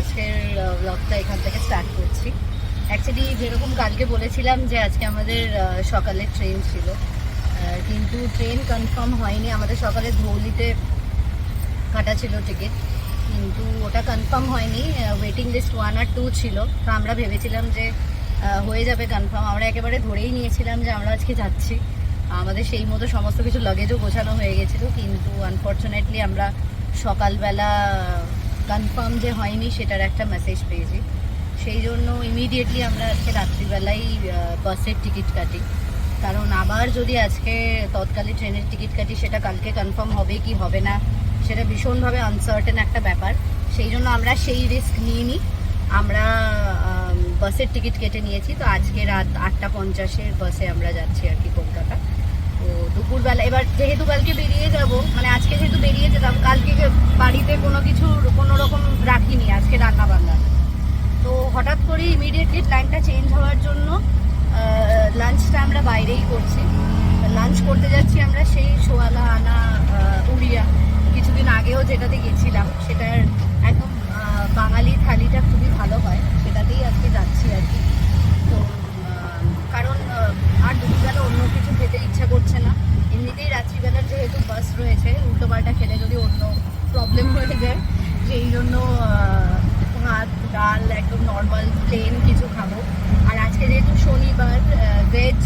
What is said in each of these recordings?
আজকের ব্লগটা এখান থেকে স্টার্ট করছি। অ্যাকচুয়ালি যেরকম কালকে বলেছিলাম যে আজকে আমাদের সকালে ট্রেন ছিল। কিন্তু ট্রেন কনফার্ম হয়নি। আমাদের সকালে ধৌলিতে কাটা ছিল টিকিট কিন্তু ওটা কনফার্ম হয়নি। ওয়েটিং লিস্ট ওয়ান আর টু ছিল। তো আমরা ভেবেছিলাম যে হয়ে যাবে কনফার্ম আমরা একেবারে ধরেই নিয়েছিলাম যে আমরা আজকে যাচ্ছি। আমাদের সেই মতো সমস্ত কিছু লাগেজও গোছানো হয়ে গেছিল। কিন্তু আনফর্চুনেটলি আমরা সকালবেলা কনফার্ম যে হয়নি, সেটার একটা মেসেজ পেয়েছি। সেই জন্য ইমিডিয়েটলি আমরা আজকে রাত্রিবেলাই বাসের টিকিট কাটি। কারণ আবার যদি আজকে তৎকালে ট্রেনের টিকিট কাটি, সেটা কালকে কনফার্ম হবে কি হবে না, সেটা ভীষণভাবে আনসার্টেন একটা ব্যাপার। সেই জন্য আমরা সেই রিস্ক নিইনি। আমরা বাসের টিকিট কেটে নিয়েছি। তো আজকে রাত আটটা পঞ্চাশের বাসে আমরা যাচ্ছি আর কি কলকাতা। তো দুপুরবেলা, এবার যেহেতু কালকে বেরিয়ে যাব মানে আজকে যেহেতু বেরিয়ে যেতাম, কালকে বাড়িতে কোনো কিছু কোনো রকম রাখিনি আজকে রান্না বান্না তো করে ইমিডিয়েটলি প্ল্যানটা চেঞ্জ হওয়ার জন্য লাঞ্চটা আমরা বাইরেই করছি। লাঞ্চ করতে যাচ্ছি আমরা সেই সোয়ালা আনা উড়িয়া। কিছুদিন আগেও যেটাতে গেছিলাম, সেটার একদম বাঙালি থালিটা খুবই ভালো হয়, সেটাতেই আজকে যাচ্ছি আর কি। তো কারণ আর দুপুরবেলা অন্য কিছু খেতে ইচ্ছা করছে না। এমনিতেই রাত্রিবেলার যেহেতু বাস রয়েছে উল্টো পাল্টা খেলে যদি অন্য প্রবলেম হয়ে যায়, সেই জন্য ভাত ডাল একদম নর্মাল প্লেন কিছু খাব। আর আজকে যেহেতু শনিবার ভেজ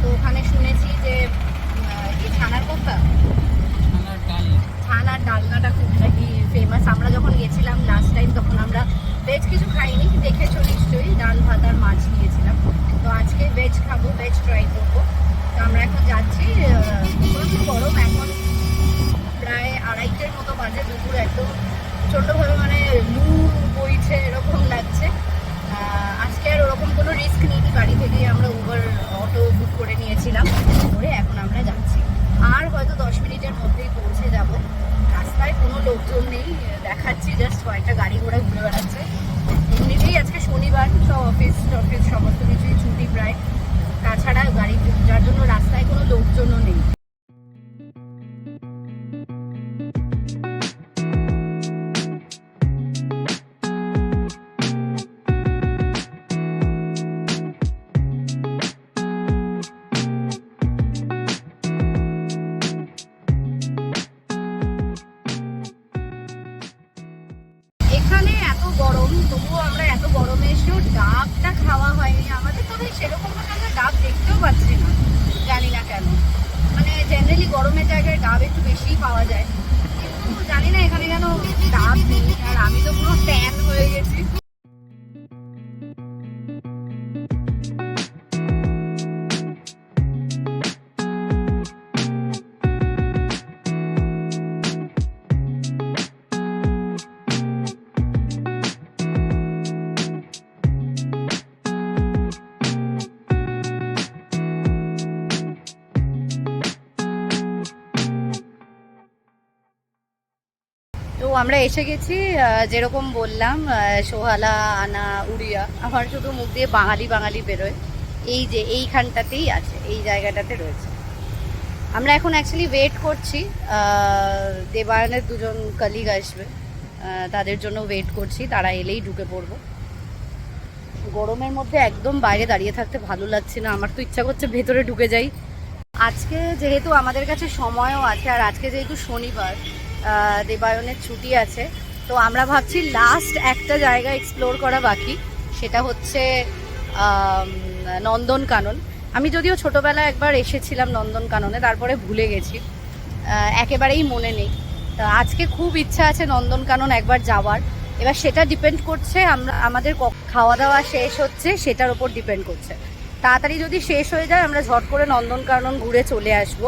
তো ওখানে শুনেছি যে কি ছানার কোফতা ছানার ডালনাটা খুব নাকি ফেমাস আমরা যখন গেছিলাম লাস্ট টাইম তখন আমরা ভেজ কিছু খাইনি দেখেছ নিশ্চয়ই ডাল ভাত আর মাছ নিয়েছিলাম। তো আজকে ভেজ খাব ভেজ ট্রাই করব। তো আমরা এখন যাচ্ছি প্রচুর গরম এখন প্রায় আড়াইটের মতো বাজে দুপুর একদম ছোট্টভাবে মানে লু বইছে এরকম লাগছে। আজকে আর ওরকম কোনো রিস্ক নিইনি বাড়ি থেকে আমরা উবার অটো বুক করে নিয়েছিলাম। করে এখন আমরা যাচ্ছি। আর হয়তো দশ মিনিটের মধ্যেই পৌঁছে যাব। রাস্তায় কোনো লোকজন নেই। দেখাচ্ছি জাস্ট কয়েকটা গাড়ি ঘোড়া ঘুরে বেড়াচ্ছে। এমনিতেই আজকে শনিবার, সব অফিস টফিস, সমস্ত কিছুই ছুটি প্রায়। তাছাড়া গাড়ি, যার জন্য রাস্তায় কোনো লোকজনও নেই। পাওয়া যায়। কিন্তু জানি না এখানে কেন দাম নেই, আর আমি তো পুরো ট্যান হয়ে গেছি। তো আমরা এসে গেছি যেরকম বললাম সোহালা, আনা, উড়িয়া। আমার শুধু মুখ দিয়ে বাঙালি বাঙালি বেরোয়। এই যে এইখানটাতেই আছে, এই জায়গাটাতে রয়েছে। আমরা এখন অ্যাকচুয়ালি ওয়েট করছি দেবায়নের দুজন কলিগ আসবে। তাদের জন্য ওয়েট করছি, তারা এলেই ঢুকে পড়ব। গরমের মধ্যে একদম বাইরে দাঁড়িয়ে থাকতে ভালো লাগছে না, আমার তো ইচ্ছা করছে ভেতরে ঢুকে যাই। আজকে যেহেতু আমাদের কাছে সময়ও আছে, আর আজকে যেহেতু শনিবার দেবায়নের ছুটি আছে। তো আমরা ভাবছি লাস্ট একটা জায়গা এক্সপ্লোর করা বাকি। সেটা হচ্ছে নন্দনকানন। আমি যদিও ছোটবেলায় একবার এসেছিলাম নন্দনকাননে, তারপরে ভুলে গেছি। একেবারেই মনে নেই। তা আজকে খুব ইচ্ছা আছে নন্দনকানন একবার যাওয়ার। এবার সেটা ডিপেন্ড করছে, আমরা, আমাদের খাওয়া দাওয়া শেষ হচ্ছে, সেটার ওপর ডিপেন্ড করছে। তাড়াতাড়ি যদি শেষ হয়ে যায়, আমরা ঝট করে নন্দনকানন ঘুরে চলে আসব।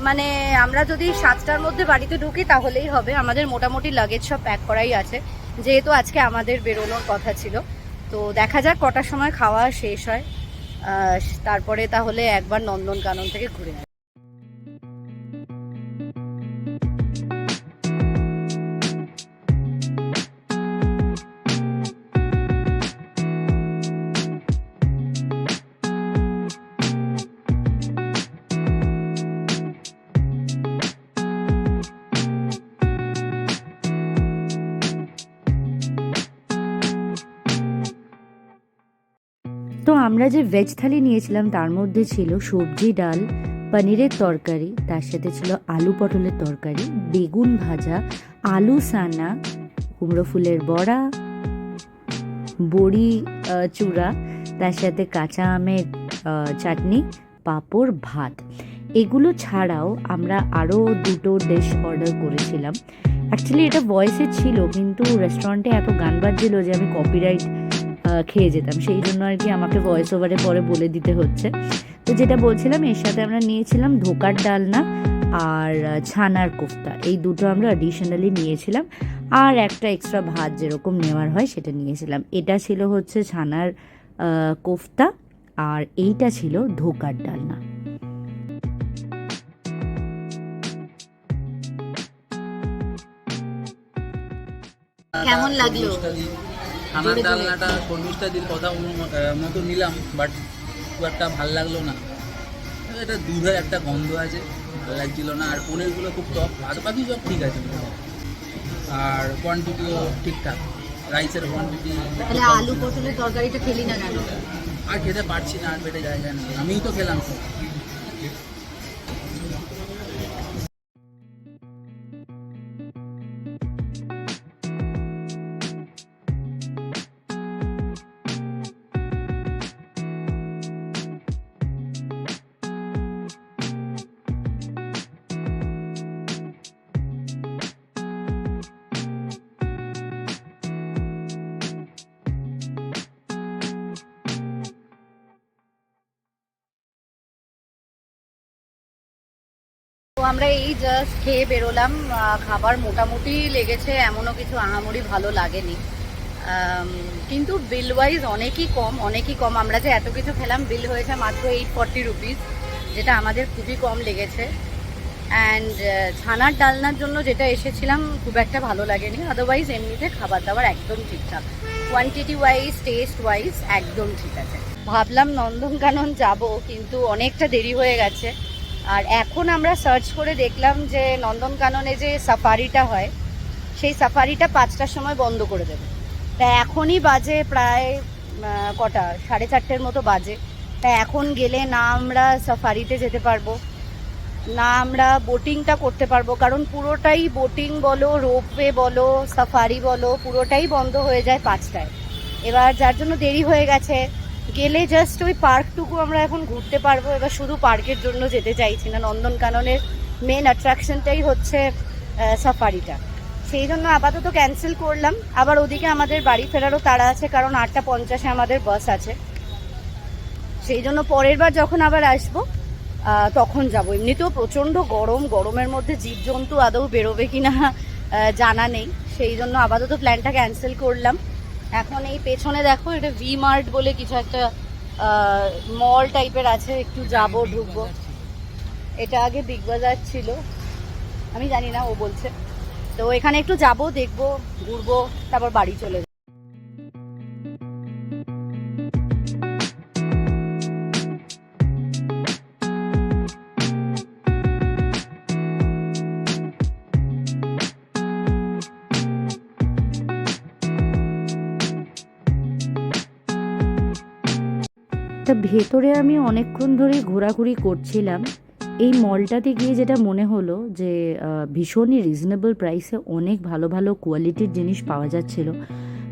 মানে আমরা যদি সাতটার মধ্যে বাড়িতে ঢুকি তাহলেই হবে। আমাদের মোটামুটি লাগেজ সব প্যাক করাই আছে। যেহেতু আজকে আমাদের বেরোনোর কথা ছিল। তো দেখা যাক কটার সময় খাওয়া শেষ হয়। তারপরে তাহলে একবার নন্দনকানন থেকে ঘুরে আমরা যে ভেজ থালি নিয়েছিলাম, তার মধ্যে ছিল সবজি ডাল, পনিরের তরকারি, তার সাথে ছিল আলু পটলের তরকারি, বেগুন ভাজা, আলু সানা, কুমড়ো ফুলের বড়া, বড়ি চূড়া, তার সাথে কাঁচা আমের চাটনি, পাঁপড়, ভাত। এগুলো ছাড়াও আমরা আরও দুটো ডিশ অর্ডার করেছিলাম। অ্যাকচুয়ালি এটা ভয়েসে ছিল, কিন্তু রেস্টুরেন্টে এত গান বাজছিল যে আমি কপিরাইট খেয়ে যেতাম। সেই জন্য আর কি আমাকে ভয়েস ওভারে পরে বলে দিতে হচ্ছে। তো যেটা বলছিলাম, এর সাথে আমরা নিয়েছিলাম ধোকার ডালনা আর ছানার কোফতা। এই দুটো আমরা অ্যাডিশনালি নিয়েছিলাম। আর একটা এক্সট্রা ভাত যেরকম নেওয়ার হয় সেটা নিয়েছিলাম। এটা ছিল হচ্ছে ছানার কোফতা আর এইটা ছিল ধোকার ডালনা। কেমন লাগল? জোরে। ডালনাটা কর্মিষ্ঠা দির কথা মতো নিলাম বাট খুব একটা ভালো লাগল না। এটা দুধের একটা গন্ধ আছে ভালো লাগছিল না। আর পনিরগুলো খুব টক বাদ বাকি সব ঠিক আছে। আর কোয়ান্টিটিও ঠিকঠাক। রাইসের কোয়ান্টিটি তাহলে আলু পটলের তরকারিটা খেলি না কেন? আর খেতে পারছি না আর পেটে জায়গা নেই আমিই তো খেলাম। সব তো আমরা এই জাস্ট খেয়ে বেরোলাম খাবার মোটামুটি লেগেছে, এমনও কিছু আহামরি ভালো লাগেনি। কিন্তু বিল ওয়াইজ অনেকই কম অনেকই কম। আমরা যে এত কিছু খেলাম বিল হয়েছে মাত্র এইট ফর্টি রুপিস যেটা আমাদের খুবই কম লেগেছে। অ্যান্ড ছানার ডালনার জন্য যেটা এসেছিলাম, খুব একটা ভালো লাগেনি। আদারওয়াইজ এমনিতে খাবার দাবার একদম ঠিকঠাক। কোয়ান্টিটি ওয়াইজ টেস্ট ওয়াইজ একদম ঠিক আছে। ভাবলাম নন্দনকানন যাব, কিন্তু অনেকটা দেরি হয়ে গেছে। আর এখন আমরা সার্চ করে দেখলাম যে নন্দনকাননে যে সাফারিটা হয়, সেই সাফারিটা পাঁচটার সময় বন্ধ করে দেবে। তা এখনই বাজে প্রায় কটা? সাড়ে চারটের মতো বাজে। তা এখন গেলে না আমরা সাফারিতে যেতে পারব, না আমরা বোটিংটা করতে পারব, কারণ পুরোটাই বোটিং বলো রোপওয়ে বলো সাফারি বলো, পুরোটাই বন্ধ হয়ে যায় পাঁচটায়। এবার যার জন্য দেরি হয়ে গেছে গেলে জাস্ট ওই পার্কটুকু আমরা এখন ঘুরতে পারব এবার শুধু পার্কের জন্য যেতে চাইছি না নন্দনকাননের মেন অ্যাট্রাকশনটাই হচ্ছে সাফারিটা সেই জন্য আপাতত ক্যান্সেল করলাম। আবার ওদিকে আমাদের বাড়ি ফেরারও তাড়া আছে কারণ আটটা পঞ্চাশে আমাদের বাস আছে। সেই জন্য পরের বার যখন আবার আসব তখন যাব। এমনিতেও প্রচণ্ড গরম গরমের মধ্যে জীবজন্তু আদৌ বেরোবে কিনা আহ, জানা নেই। সেই জন্য আপাতত প্ল্যানটা ক্যান্সেল করলাম। এখন এই পেছনে দেখো, এটা ভি মার্ট বলে কিছু একটা মল টাইপের আছে, একটু যাব, ঢুকবো। এটা আগে বিগ বাজার ছিল। আমি জানি না, ও বলছে। তো এখানে একটু যাব, দেখব, ঘুরবো, তারপর বাড়ি চলে তা ভেতরে আমি অনেকক্ষণ ধরে ঘোরাঘুরি করছিলাম। এই মলটাতে গিয়ে যেটা মনে হলো যে ভীষণই রিজনেবল প্রাইসে অনেক ভালো ভালো কোয়ালিটির জিনিস পাওয়া যাচ্ছিল।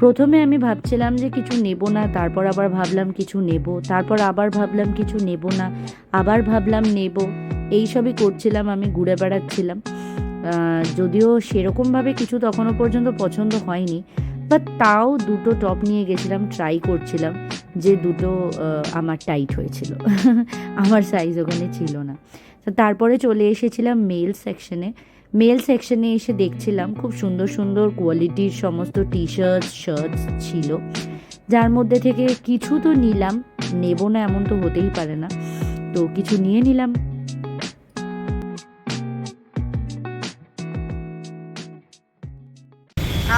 প্রথমে আমি ভাবছিলাম যে কিছু নেব না, তারপর আবার ভাবলাম কিছু নেব, তারপর আবার ভাবলাম কিছু নেব না, আবার ভাবলাম নেব। এইসবই করছিলাম, আমি ঘুরে বেড়াচ্ছিলাম। যদিও সেরকমভাবে কিছু তখনও পর্যন্ত পছন্দ হয়নি। বাট তাও দুটো টপ নিয়ে গেছিলাম ট্রাই করছিলাম যে দুটো আমার টাইট হয়েছিল। আমার সাইজ ওখানে ছিল না। তো তারপরে চলে এসেছিলাম মেল সেকশনে মেল সেকশনে এসে দেখছিলাম খুব সুন্দর সুন্দর কোয়ালিটির সমস্ত টি শার্টস শার্টস ছিল। যার মধ্যে থেকে কিছু তো নিলাম, নেব না এমন তো হতেই পারে না। তো কিছু নিয়ে নিলাম।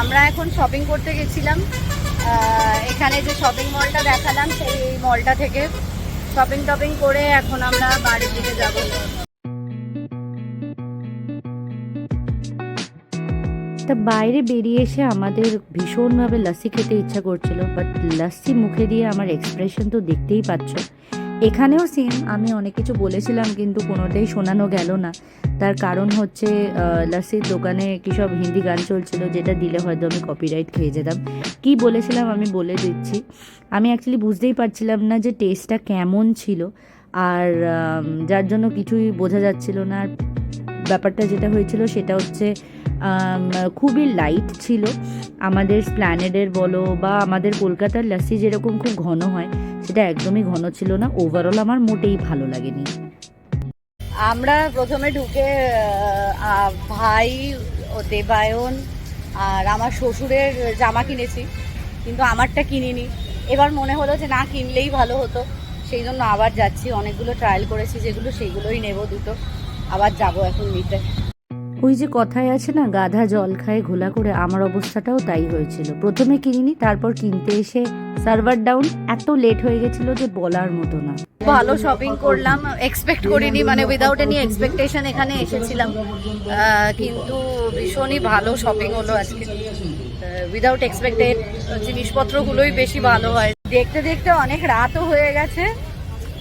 আমরা এখন শপিং করতে গেছিলাম। এখানে যে শপিং মলটা দেখালাম, সেই মলটা থেকে শপিং টপিং করে এখন আমরা বাড়ির দিকে যাব। তা বাইরে বেরিয়ে এসে আমাদের ভীষণভাবে লাস্সি খেতে ইচ্ছা করছিল বাট লাস্সি মুখে দিয়ে আমার এক্সপ্রেশন তো দেখতেই পাচ্ছ। এখানেও সেম আমি অনেক কিছু বলেছিলাম কিন্তু কোনোটাই শোনানো গেল না। তার কারণ হচ্ছে আহ, লাস্সির দোকানে কী সব হিন্দি গান চলছিল যেটা দিলে হয়তো আমি কপিরাইট খেয়ে যেতাম। কি বলেছিলাম আমি বলে দিচ্ছি। আমি অ্যাকচুয়ালি বুঝতেই পারছিলাম না যে টেস্টটা কেমন ছিল আর যার জন্য কিছুই বোঝা যাচ্ছিল না। আর ব্যাপারটা যেটা হয়েছিল সেটা হচ্ছে খুবই লাইট ছিল। আমাদের স্প্ল্যানেডের বলো বা আমাদের কলকাতার লাস্সি যেরকম খুব ঘন হয় সেটা একদমই ঘন ছিল না। ওভারঅল আমার মোটেই ভালো লাগেনি। আমরা প্রথমে ঢুকে ভাই ও দেবায়ন আর আমার শ্বশুরের জামা কিনেছি, কিন্তু আমারটা কিনিনি। এবার মনে হলো যে না, কিনলেই ভালো হতো। সেই জন্য আবার যাচ্ছি। অনেকগুলো ট্রায়াল করেছি, যেগুলো সেইগুলোই নেব দুটো। আবার যাব এখন নিতে ওই যে কথায় আছে না, গাধা জল খায় ঘোলা করে, আমার অবস্থাটাও তাই হয়েছিল। প্রথমে কিনিনি, তারপর কিনতে এসে সার্ভার ডাউন এত লেট হয়ে গেছিল যে বলার মতো না। ভালো শপিং করলাম এক্সপেক্ট করিনি মানে উইদাউট এনি এক্সপেকটেশন এখানে এসেছিলাম। কিন্তু ভীষণই ভালো শপিং হলো আজকে। উইদাউট এক্সপেক্টেড জিনিসপত্রগুলোই বেশি ভালো হয়। দেখতে দেখতে অনেক রাতও হয়ে গেছে।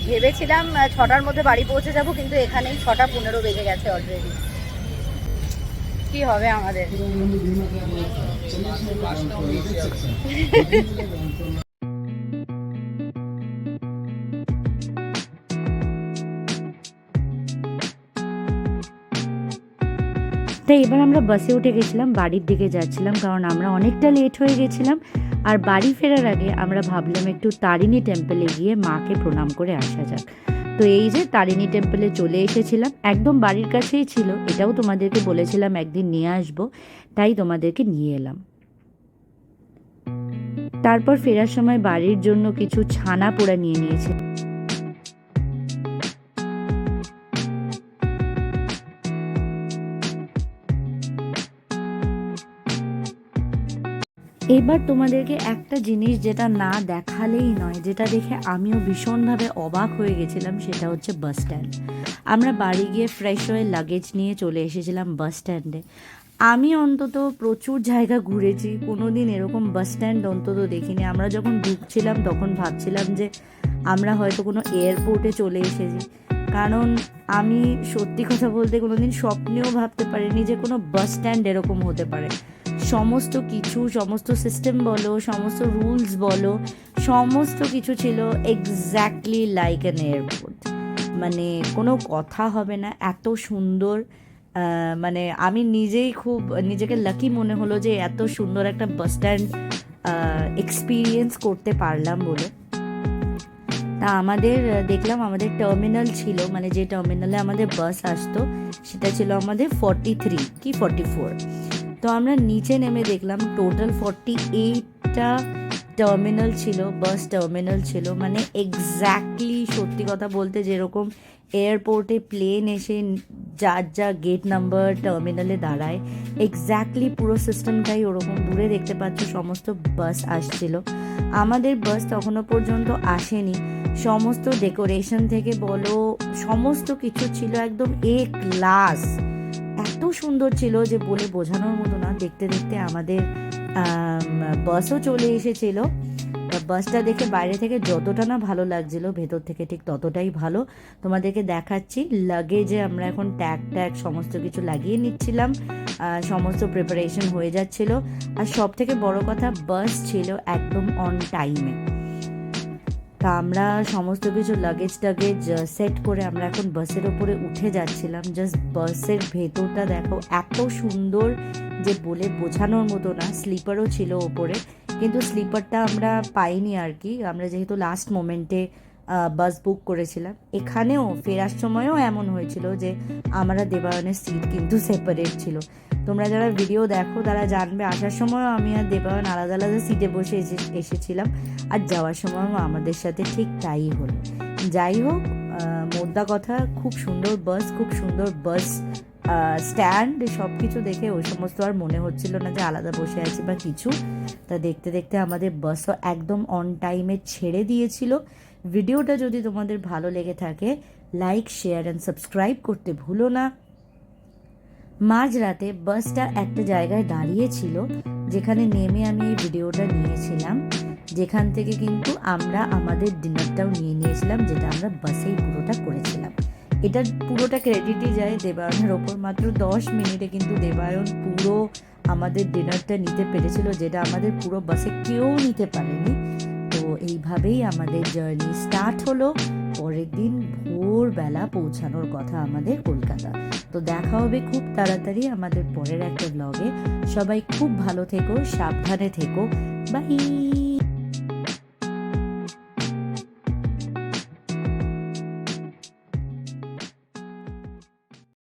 ভেবেছিলাম ছটার মধ্যে বাড়ি পৌঁছে যাব, কিন্তু এখানেই ছটা পনেরো বেজে গেছে অলরেডি কি হবে আমাদের? তাই এবার আমরা বাসে উঠে গেছিলাম, বাড়ির দিকে যাচ্ছিলাম, কারণ আমরা অনেকটা লেট হয়ে গেছিলাম। আর বাড়ি ফেরার আগে আমরা ভাবলাম একটু তারিণী টেম্পলে গিয়ে মাকে প্রণাম করে আসা যাক। তো এই যে তারিণী টেম্পলে চলে এসেছিলাম, একদম বাড়ির কাছেই ছিল, এটাও তোমাদেরকে বলেছিলাম একদিন নিয়ে আসব, তাই তোমাদেরকে নিয়ে এলাম। তারপর ফেরার সময় বাড়ির জন্য কিছু ছানা পোড়া নিয়ে নিয়েছে। এবার তোমাদেরকে একটা জিনিস যেটা না দেখালেই নয়, যেটা দেখে আমিও ভীষণভাবে অবাক হয়ে গেছিলাম, সেটা হচ্ছে বাস স্ট্যান্ড আমরা বাড়ি গিয়ে ফ্রেশ হয়ে লাগেজ নিয়ে চলে এসেছিলাম বাস স্ট্যান্ডে আমি অন্তত প্রচুর জায়গা ঘুরেছি কোনো দিন এরকম বাস স্ট্যান্ড অন্তত দেখিনি। আমরা যখন ঢুকছিলাম, তখন ভাবছিলাম যে আমরা হয়তো কোনো এয়ারপোর্টে চলে এসেছি। কারণ আমি সত্যি কথা বলতে কোনো দিন স্বপ্নেও ভাবতে পারিনি যে কোনো বাস স্ট্যান্ড এরকম হতে পারে। সমস্ত কিছু, সমস্ত সিস্টেম বলো, সমস্ত রুলস বলো, সমস্ত কিছু ছিল এক্স্যাক্টলি লাইক অ্যান এয়ারপোর্ট মানে কোনো কথা হবে না, এত সুন্দর মানে আমি নিজেই খুব, নিজেকে লাকি মনে হলো যে এত সুন্দর একটা বাস স্ট্যান্ড এক্সপিরিয়েন্স করতে পারলাম বলে। তা আমাদের, দেখলাম আমাদের টার্মিনাল ছিল মানে যে টার্মিনালে আমাদের বাস আসতো, সেটা ছিল আমাদের ফর্টি থ্রি কি ফর্টি ফোর তো আমরা নিচে নেমে দেখলাম টোটাল ফর্টি এইটটা টার্মিনাল ছিল বাস টার্মিনাল ছিল। মানে এক্স্যাক্টলি সত্যি কথা বলতে যেরকম এয়ারপোর্টে প্লেন এসে যার যা গেট নাম্বার টার্মিনালে দাঁড়ায় এক্স্যাক্টলি পুরো সিস্টেমটাই ওরকম দূরে দেখতে পাচ্ছ, সমস্ত বাস আসছিল। আমাদের বাস তখনও পর্যন্ত আসেনি। সমস্ত ডেকোরেশন থেকে বলো, সমস্ত কিছু ছিল একদম এ ক্লাস সুন্দর ছিল যে বলে বোঝানোর মতো না। দেখতে দেখতে আমাদের বাসও চলে এসেছিল। বাসটা দেখে বাইরে থেকে যতটা না ভালো লাগছিল, ভেতর থেকে ঠিক ততটাই ভালো। তোমাদেরকে দেখাচ্ছি লাগেজে আমরা এখন ট্যাগ ট্যাগ সমস্ত কিছু লাগিয়ে নিচ্ছিলাম। সমস্ত প্রিপারেশন হয়ে যাচ্ছিল। আর সব থেকে বড় কথা বাস ছিল একদম অন টাইমে তা আমরা সমস্ত কিছু লাগেজ টাগেজ সেট করে আমরা এখন বাসের ওপরে উঠে যাচ্ছিলাম। জাস্ট বাসের ভেতরটা দেখো, এত সুন্দর যে বলে বোঝানোর মতো না স্লিপারও ছিল ওপরে, কিন্তু স্লিপারটা আমরা পাইনি আর কি। আমরা যেহেতু লাস্ট মোমেন্টে বাস বুক করেছিলাম। এখানেও ফেরার সময়ও এমন হয়েছিল যে, আমরা দেবায়নের সিট কিন্তু সেপারেট ছিল। তোমরা যারা ভিডিও দেখো, তারা জানবে, আসার সময়ও আমি আর দেবায়ন আলাদা আলাদা সিটে বসে এসে- এসেছিলাম। আর যাওয়ার সময়ও আমাদের সাথে ঠিক তাই হলো। যাই হোক মোদ্দা কথা, খুব সুন্দর বাস খুব সুন্দর বাস স্ট্যান্ড সব কিছু দেখে ওই সমস্ত আর মনে হচ্ছিল না যে আলাদা বসে আছি বা কিছু। তা দেখতে দেখতে আমাদের বাসও একদম অন টাইমে ছেড়ে দিয়েছিল। ভিডিওটা যদি তোমাদের ভালো লেগে থাকে লাইক শেয়ার অ্যান্ড সাবস্ক্রাইব করতে ভুলো না। মাঝরাতে বাসটা একটা জায়গায় দাঁড়িয়েছিল যেখানে নেমে আমি এই ভিডিওটা নিয়েছিলাম, যেখান থেকে কিন্তু আমরা আমাদের ডিনারটাও নিয়ে নিয়েছিলাম, যেটা আমরা বাসেই পুরোটা করেছিলাম। এটা পুরোটা ক্রেডিটই যায় দেবায়নের ওপর, মাত্র দশ মিনিটে কিন্তু দেবায়ন পুরো আমাদের ডিনারটা নিতে পেরেছিল, যেটা আমাদের পুরো বাসে কেউ নিতে পারেনি। তো এইভাবেই আমাদের জার্নি স্টার্ট হলো, পরের দিন ভোরবেলা পৌঁছানোর কথা আমাদের কলকাতা। তো দেখা হবে খুব তাড়াতাড়ি আমাদের পরের একটা ব্লগে সবাই খুব ভালো থেকো, সাবধানে থেকো। বাই